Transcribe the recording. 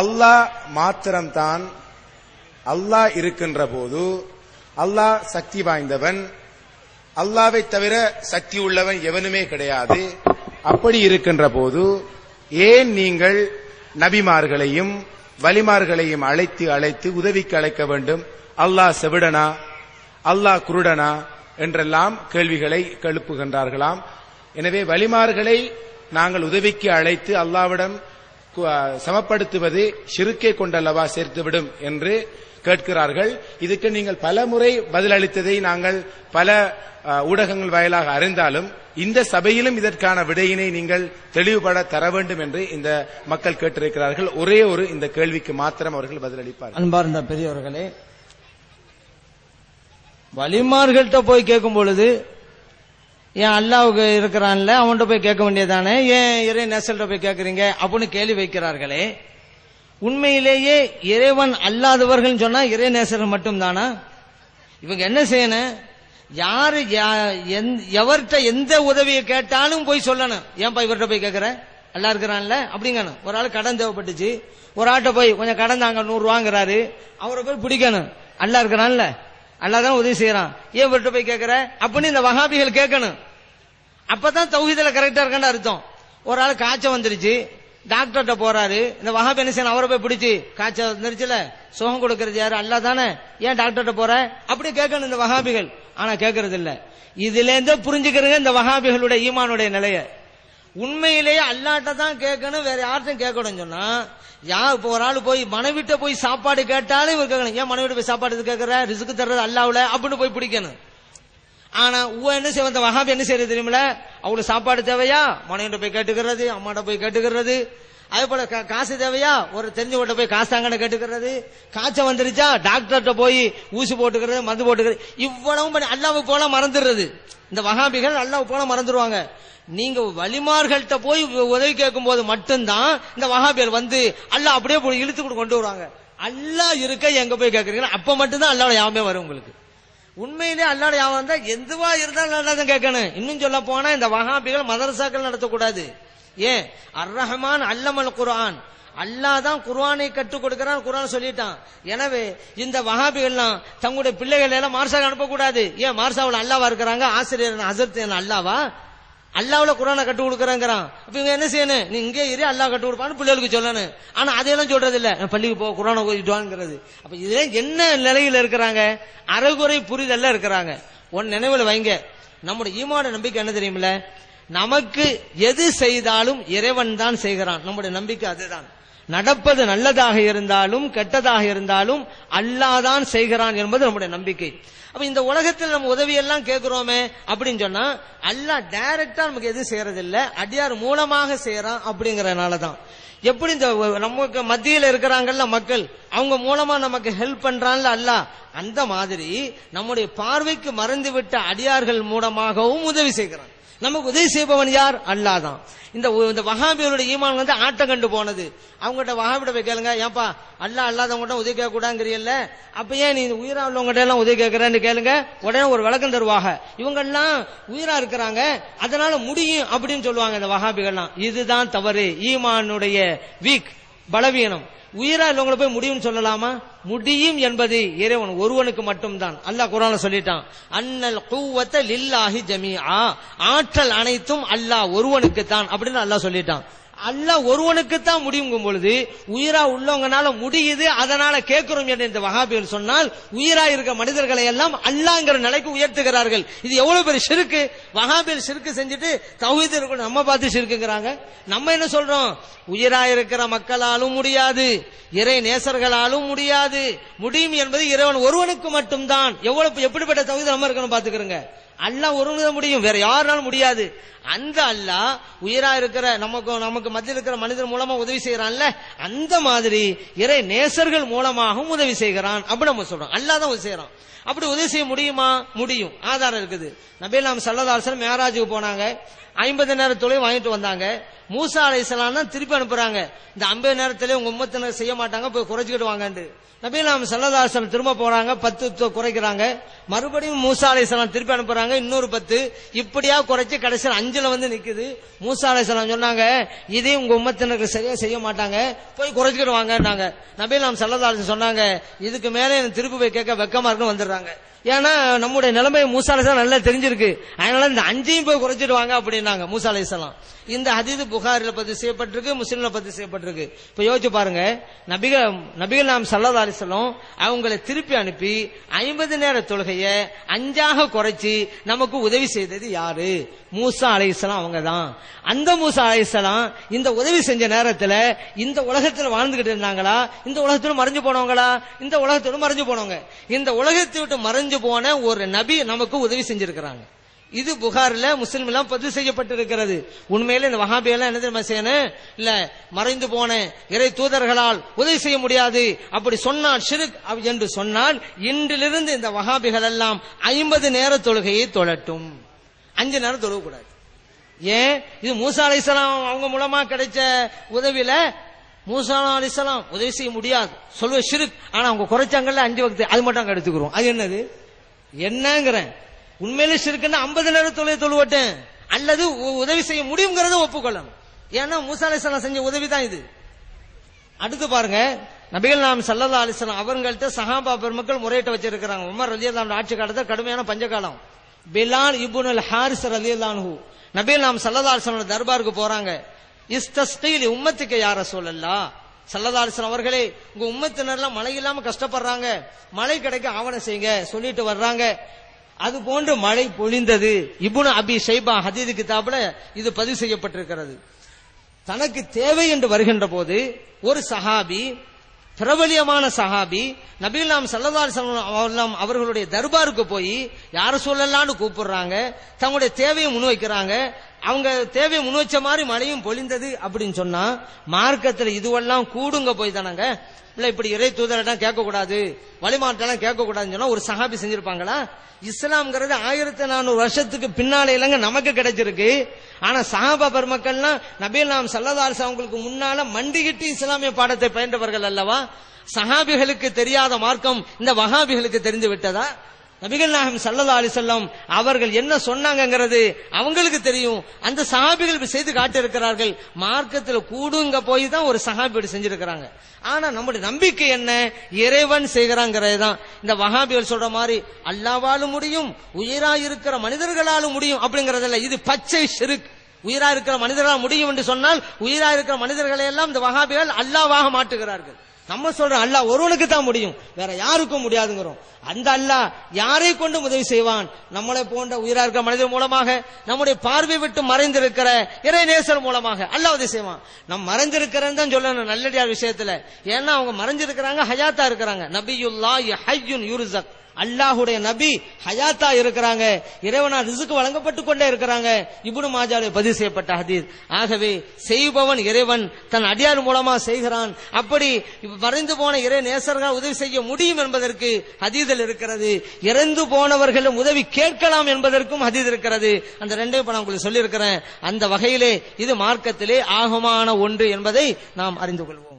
அல்லாஹ் மாத்திரம்தான் அல்லாஹ் இருக்கின்ற போது அல்லாஹ் சக்தி வாய்ந்தவன் அல்லாவை தவிர சக்தி உள்ளவன் எவனுமே கிடையாது. அப்படி இருக்கின்ற போது ஏன் நீங்கள் நபிமார்களையும் வலிமார்களையும் அழைத்து அழைத்து உதவிக்கு அழைக்க வேண்டும்? அல்லாஹ் செவிடனா? அல்லாஹ் குருடனா? என்றெல்லாம் கேள்விகளை கெழுப்புகின்றார்களாம். எனவே வலிமார்களை நாங்கள் உதவிக்கு அழைத்து அல்லாவிடம் சமப்படுத்துவது ஷிருக்கை கொண்டல்லவா சேர்த்துவிடும் என்று கேட்கிறார்கள். இதுக்கு நீங்கள் பல முறை பதிலளித்ததை நாங்கள் பல ஊடகங்கள் வாயிலாக அறிந்தாலும் இந்த சபையிலும் இதற்கான விடையினை நீங்கள் தெளிவுபட தர வேண்டும் என்று இந்த மக்கள் கேட்டிருக்கிறார்கள். ஒரே ஒரு இந்த கேள்விக்கு மாத்திரம் அவர்கள் பதிலளிப்பார் அன்பார்ந்த பெரியவர்களே வலிமார்கள்ட்ட போய் கேட்கும் பொழுது ஏன் அல்லாவுக்கு இருக்கிறான்ல அவன்கிட்ட போய் கேட்க வேண்டியதானே ஏன் இறை நேசல்கிட்ட போய் கேட்கறீங்க? அப்படின்னு கேள்வி வைக்கிறார்களே. உண்மையிலேயே இறைவன் அல்லாதவர்கள் சொன்னா இறை நேசர்கள் மட்டும்தானா? இவங்க என்ன செய்யணும்? யாரு யா- எவர்கிட்ட எந்த உதவியை கேட்டாலும் போய் சொல்லணும். ஏன்பா இவர்கிட்ட போய் கேட்கற? அல்லா இருக்கிறான்ல? அப்படிங்கணும். ஒரு ஆள் கடன் தேவைப்பட்டுச்சு. ஒரு ஆட்ட போய் கொஞ்சம் கடன் தாங்க நூறு வாங்குறாரு அவரை போய் பிடிக்கணும். நல்லா இருக்கிறான்ல? அல்லா தான் உதவி செய்யறான். ஏன் இவர்கிட்ட போய் கேட்கிற அப்படின்னு இந்த வகாபிகள் கேட்கணும். அப்பதான் தௌஹீதுல கரெக்டா இருக்கான்னு அர்த்தம். ஒரு ஆள் காய்ச்சல் வந்துருச்சு. டாக்டர்கிட்ட போறாரு. இந்த வகாபி என்ன செய்யணும் அவரை போய் பிடிச்சு காய்ச்சல் வந்துருச்சுல? சுகம் கொடுக்கறது யாரு? அல்லா தானே. ஏன் டாக்டர்கிட்ட போற? அப்படி கேட்கணும் இந்த வகாபிகள் ஆனா கேட்கறது இல்ல இதுல இருந்து புரிஞ்சுக்கிறங்க இந்த வகாபிகளுடைய ஈமானுடைய நிலைய. உண்மையிலேயே அல்லாட்ட தான் கேட்கணும் வேற யார்ட்டும் கேட்கணும் சொன்னா யா இப்போ ஒரு ஆள் போய் மனைவிட்ட போய் சாப்பாடு கேட்டாலும் இவர் கேட்கணும். ஏன் மனைவிட்ட போய் சாப்பாடு கேட்கற? ரிசுக்கு தர்றது அல்லாவுல அப்படின்னு போய் பிடிக்கணும். ஆனா உவ என்ன செய்வந்த வகாப் என்ன செய்யறது தெரியுமில அவளுக்கு சாப்பாடு தேவையா? மனைவிட்ட போய் கேட்டுக்கிறது அம்மாட்ட போய் கேட்டுக்கிறது. அதே போல கா- காசு தேவையா? ஒரு தெரிஞ்சவட்ட போய் காசு தாங்கன்னு கேட்டுக்கிறது. காய்ச்சல் வந்துருச்சா? டாக்டர்கிட்ட போய் ஊசி போட்டுக்கிறது மருந்து போட்டுக்கிறது. இவ்வளவும் பண்ணி அல்லாவுக்கு போல மறந்துடுறது. இந்த வகாபிகள் அல்லாவுக்கு போல மறந்துடுவாங்க நீங்க வலிமார்கள்ட்ட போய் உதவி கேட்கும் போது மட்டும்தான் இந்த வகாபியர் வந்து அல்லாஹ் அப்படியே போய் இழுத்து கொண்டு கொண்டு வருவாங்க. அல்லாஹ் இருக்க எங்க போய் கேட்கறீங்க அப்ப மட்டும்தான் அல்லாட யாமே வரும் உங்களுக்கு. உண்மையிலே அல்லாட யாவம் வந்தா எதுவா இருந்தாலும் நல்லா தான் கேட்கணும். இன்னும் சொல்ல போனா இந்த வகாபிகள் மதரசாக்கள் நடத்தக்கூடாது. ஏன்? அர் ரஹமான் அல்லமல் குர்ஆன். அல்லாஹ் தான் குர்வானை கற்றுக் கொடுக்கிறான் குரான் சொல்லிட்டான். எனவே இந்த வகாபிகள்லாம் தங்களுடைய பிள்ளைகள் எல்லாம் மார்சாக அனுப்பக்கூடாது. ஏன்? மார்சாவில் அல்லாவா இருக்கிறாங்க? ஆசிரியர் ஹசரத் அல்லாவா? அல்லாவுல குரானை கற்றுக் கொடுக்குறேங்கிறான். அப்ப இவங்க என்ன செய்யணும்? நீ இங்கே இரு அல்லாஹ் கற்றுக் கொடுப்பான்னு பிள்ளைகளுக்கு சொல்லணும். ஆனா அதையெல்லாம் சொல்றது இல்ல நான் பள்ளிக்கு போ குரானை ஓதிட்டுவாங்கிறது அப்ப இதுல என்ன நிலையில இருக்கிறாங்க? அறகுறை புரிதல்ல இருக்கிறாங்க. ஒன் நினைவில் வைங்க. நம்முடைய ஈமான நம்பிக்கை என்ன தெரியுமில்ல? நமக்கு எது செய்தாலும் இறைவன் தான் செய்கிறான். நம்முடைய நம்பிக்கை அதுதான். நடப்பது நல்லதாக இருந்தாலும் கெட்டதாக இருந்தாலும் அல்லாஹ் தான் செய்கிறான் என்பது நம்முடைய நம்பிக்கை. அப்ப இந்த உலகத்தில் நம்ம உதவி எல்லாம் கேட்கிறோமே அப்படின்னு சொன்னா அல்லாஹ் டைரக்டா நமக்கு எதுவும் செய்யறது அடியார் மூலமாக செய்யறான் அப்படிங்கறதுனாலதான். எப்படி இந்த நமக்கு மத்தியில் இருக்கிறாங்கல்ல மக்கள் அவங்க மூலமா நமக்கு ஹெல்ப் பண்றான்ல அல்ல அந்த மாதிரி நம்முடைய பார்வைக்கு மறந்து விட்ட அடியார்கள் மூலமாகவும் உதவி செய்கிறான். நமக்கு உதவி செய்பவன் யார்? அல்லாஹ் தான் இந்த இந்த வஹாபியருடைய ஈமான் வந்து ஆட்டம் கண்டு போனது. அவங்ககிட்ட வகாபிட போய் கேளுங்க ஏன்பா அல்லாஹ் அல்லாதவங்ககிட்ட உதவி கேட்க கூடாங்கிறீல்ல அப்ப ஏன் நீ உயிரா உள்ளவங்ககிட்ட எல்லாம் உதவி கேட்கறேன்னு கேளுங்க உடனே ஒரு விளக்கம் தருவாங்க. இவங்க எல்லாம் உயிரா இருக்கிறாங்க அதனால முடியும் அப்படின்னு சொல்லுவாங்க இந்த வகாபிகள்லாம் இதுதான் தவறு. ஈமானுடைய வீக் பலவீனம். உயிரா இல்லவங்களை போய் முடியும்னு சொல்லலாமா? முடியும் என்பது இறைவன் ஒருவனுக்கு மட்டும்தான். அல்லாஹ் குரான்ல சொல்லிட்டான். அன்னல் கூவத்தை லில்லாஹி ஜமீஆ. ஆற்றல் அனைத்தும் அல்லாஹ் ஒருவனுக்கு தான் அப்படின்னு அல்லாஹ் சொல்லிட்டான். அல்ல ஒருவனுக்குத்தான் முடியுங்கும் பொழுது உயிரா உள்ளவங்கனால முடியுது அதனால கேட்கிறோம் என்று இந்த வகாபிகள் சொன்னால் உயிரா இருக்க மனிதர்களை எல்லாம் அல்லாங்கிற நிலைக்கு உயர்த்துகிறார்கள். இது எவ்வளவு பெரிய சிறுக்கு? வகாபிகள் சிறுக்கு செஞ்சுட்டு தௌஹீத் இருக்கணும். நம்ம பார்த்து சிறுக்குங்கிறாங்க. நம்ம என்ன சொல்றோம்? உயிரா இருக்கிற மக்களாலும் முடியாது. இறை நேசர்களாலும் முடியாது. முடியும் என்பது இறைவன் ஒருவனுக்கு மட்டும்தான். எவ்வளவு எப்படிப்பட்ட தகுதி நம்ம இருக்கணும் பாத்துக்கிறோங்க அல்லாஹ் ஒரு முடியும் வேற யாருனாலும் முடியாது. அந்த அல்லாஹ் உயிரா இருக்கிற நமக்கு நமக்கு மத்தியில் இருக்கிற மனிதர் மூலமா உதவி செய்யறான்ல அந்த மாதிரி இறை நேசர்கள் மூலமாகவும் உதவி செய்கிறான் அப்படி நம்ம சொல்றோம். அல்லா தான் உதவி செய்யறான் அப்படி உதவி செய்ய முடியுமா? முடியும். ஆதாரம் இருக்குது. நபீல் நாம் சல்லதாசன் மேராஜுக்கு போனாங்க. ஐம்பது நேரத்தோடய வாங்கிட்டு வந்தாங்க. மூசா அலைஹிஸ்ஸலாம் தான் திருப்பி அனுப்புறாங்க. இந்த ஐம்பது நேரத்திலே உங்க உம்மத்தினர் செய்ய மாட்டாங்க போய் குறைச்சிக்கிட்டு வாங்கன்னு நபீலாம் சல்லதாசன் திரும்ப போறாங்க பத்து குறைக்கிறாங்க. மறுபடியும் மூசா அலைஹிஸ்ஸலாம் திருப்பி அனுப்புறாங்க இன்னொரு பத்து. இப்படியா குறைச்சி கடைசியில் அஞ்சுல வந்து நிக்குது. மூசா அலைஹிஸ்ஸலாம் சொன்னாங்க இதே உங்க உம்மத்தினருக்கு சரியா செய்ய மாட்டாங்க போய் குறைச்சிக்கிட்டு வாங்கன்னாங்க நபீலாம் சல்லதாசன் சொன்னாங்க இதுக்கு மேலே எனக்கு திருப்பி போய் கேட்க வெக்கமா இருக்குன்னு வந்துடுறாங்க. ஏன்னா நம்முடைய நிலைமை மூசா அலைஹிஸ்ஸலாம் நல்லா தெரிஞ்சிருக்கு. அதனால இந்த அஞ்சையும் போய் குறைச்சிட்டு வாங்க அப்படின்னாங்க மூசா அலைஹிஸ்ஸலாம் இந்த ஹதீது புகாரில் பதிவு செய்யப்பட்டிருக்கு முஸ்லீம்ல பதிவு செய்யப்பட்டிருக்கு. இப்ப யோசிச்சு பாருங்க நபிக நபிகள் நாம் சல்லா அலிசல்லம் அவங்களை திருப்பி அனுப்பி ஐம்பது நேர தொழுகைய அஞ்சாக குறைச்சி நமக்கு உதவி செய்தது யாரு? மூசா அலைஹிஸ்ஸலாம் அவங்க தான் அந்த மூசா அலைஹிஸ்ஸலாம் இந்த உதவி செஞ்ச நேரத்துல இந்த உலகத்துல வாழ்ந்துகிட்டு இருந்தாங்களா? இந்த உலகத்தோட மறைஞ்சு போனவங்களா? இந்த உலகத்தோட மறைஞ்சு போனவங்க. இந்த உலகத்தை விட்டு மறைஞ்சு போன ஒரு நபி நமக்கு உதவி செஞ்சிருக்கிறாங்க. இது புகார்ல முஸ்லிம் எல்லாம் பதிவு செய்யப்பட்டிருக்கிறது. உண்மையில இந்த வகாபியெல்லாம் என்ன தெரியுமா செய்யணும் இல்ல மறைந்து போன இறை தூதர்களால் உதவி செய்ய முடியாது. அப்படி சொன்னால் ஷிருக் என்று சொன்னால் இன்றிலிருந்து இந்த வகாபிகள் எல்லாம் ஐம்பது நேர தொழுகையை தொழட்டும். அஞ்சு நேரம் தொழக்கூடாது ஏன்? இது மூசா அலிசலாம் அவங்க மூலமா கிடைச்ச உதவியில மூசா அலிசலாம் உதவி செய்ய முடியாது. சொல்லுவ ஷிருக். ஆனா அவங்க குறைச்சாங்கல்ல அஞ்சு வகுத்து அது மட்டும் அங்க எடுத்துக்கிறோம். அது என்னது? என்னங்கிறேன். உண்மையிலே சிறுக்குன்னா ஐம்பது நேரம் தொழில் தொழுவட்டேன் அல்லது உ- உதவி செய்ய முடியுங்கிறத ஒப்புக்கொள்ளணும். ஏன்னா மூசா செஞ்ச உதவி தான் இது. அடுத்து பாருங்க நபிகள் நாம் சல்லல்லா அலிஸ்லாம் அவங்கள்ட்ட சஹாபா பெருமக்கள் முறையிட்ட வச்சிருக்கிறாங்க. உமர் ரலியல்லாஹு ஆட்சி காலத்துல கடுமையான பஞ்சகாலம். பிலால் இப்னு அல் ஹாரிஸ் ரலியல்லாஹு நபிகள் நாம் சல்லல்லா அலிஸ்லாம் தர்பாருக்கு போறாங்க. இஸ்தஸ்கீல் உம்மத்துக்கு யார சொல்லல்லா சல்லல்லா அவர்களே உங்க உம்மத்தினர்லாம் மழை இல்லாம கஷ்டப்படுறாங்க. மழை கிடைக்க ஆவணம் செய்யுங்க. சொல்லிட்டு வர்றாங்க. அது போன்று மழை பொழிந்தது. இப்னு அபி ஷைபா ஹதீது கிதாபில் இது பதிவு செய்யப்பட்டிருக்கிறது. தனக்கு தேவை என்று வருகின்ற போது ஒரு சஹாபி பிரபலியமான சஹாபி நபிலாம் சல்லதால் அவர்களுடைய தர்பாருக்கு போய் யார சொல்லலான்னு கூப்பிடுறாங்க? தங்களுடைய தேவையை முன்வைக்கிறாங்க. அவங்க தேவையை முன்வச்ச மாதிரி மழையும் பொழிந்தது அப்படின்னு சொன்னா மார்க்கத்துல இதுவெல்லாம் கூடுங்க போய் தானங்க? இல்ல இப்படி இறை தூதரெல்லாம் கேட்க கூடாது வழிமாற்றெல்லாம் கேட்க கூடாதுன்னு சொன்னா ஒரு சஹாபி செஞ்சிருப்பாங்களா? இஸ்லாம்ங்கிறது ஆயிரத்தி நானூறு வருஷத்துக்கு பின்னாலே இல்லைங்க நமக்கு கிடைச்சிருக்கு. ஆனா சஹாபா பெருமக்கள்லாம் நபீல் நாம் சல்லதாஸ் அவங்களுக்கு முன்னால மண்டிகிட்டு இஸ்லாமிய பாடத்தை பயின்றவர்கள் அல்லவா? சஹாபிகளுக்கு தெரியாத மார்க்கம் இந்த வஹாபிகளுக்கு தெரிந்து விட்டதா? நபிகள் நாயகம் சல்லல்லா அலிசல்லம் அவர்கள் என்ன சொன்னாங்கங்கிறது அவங்களுக்கு தெரியும். அந்த சஹாபிகள் செய்து காட்டியிருக்கிறார்கள். மார்க்கத்தில் கூடுங்க போய் தான் ஒரு சஹாபி செஞ்சிருக்கிறாங்க. ஆனா நம்முடைய நம்பிக்கை என்ன? இறைவன் செய்கிறாங்கிறது தான். இந்த வஹாபிகள் சொல்ற மாதிரி அல்லாவாலும் முடியும் உயிரா இருக்கிற மனிதர்களாலும் முடியும் அப்படிங்கறதில்ல. இது பச்சை ஷிருக் உயிரா இருக்கிற மனிதர்களால் முடியும் என்று சொன்னால் உயிரா இருக்கிற மனிதர்களை எல்லாம் இந்த வஹாபிகள் அல்லாவாக மாட்டுகிறார்கள் நம்ம சொல்றோம் அல்லாஹ் ஒருவனுக்கு தான் முடியும். வேற யாருக்கும் முடியாதுங்கிறோம். அந்த அல்லாஹ் யாரை கொண்டு உதவி செய்வான்? நம்மளை போன்ற உயிரா இருக்கிற மனிதர் மூலமாக நம்முடைய பார்வை விட்டு மறைந்திருக்கிற இறை நேசர் மூலமாக அல்லாஹ் உதவி செய்வான். நம் மறைஞ்சிருக்கிறேன்னு தான் சொல்லணும் நல்லடியார் விஷயத்துல. ஏன்னா அவங்க மறைஞ்சிருக்கிறாங்க ஹயாத்தா இருக்கிறாங்க. நபியுல்லா ஹையுன் யூர்சக். அல்லாஹுடைய நபி ஹயாத்தா இருக்கிறாங்க. இறைவனா ரிசுக்கு வழங்கப்பட்டு கொண்டே இருக்கிறாங்க. இபுனு மாஜாவில் பதிவு செய்யப்பட்ட ஹதீஸ். ஆகவே செய்பவன் இறைவன் தன் அடியார் மூலமா செய்கிறான். அப்படி மறைந்து போன இறை நேசர்கள் உதவி செய்ய முடியும் என்பதற்கு அதீதல் இருக்கிறது. இறந்து போனவர்களும் உதவி கேட்கலாம் என்பதற்கும் அதீதல் இருக்கிறது. அந்த ரெண்டையும் நான் உங்களுக்கு சொல்லியிருக்கிறேன். அந்த வகையிலே இது மார்க்கத்திலே ஆகமான ஒன்று என்பதை நாம் அறிந்து கொள்வோம்.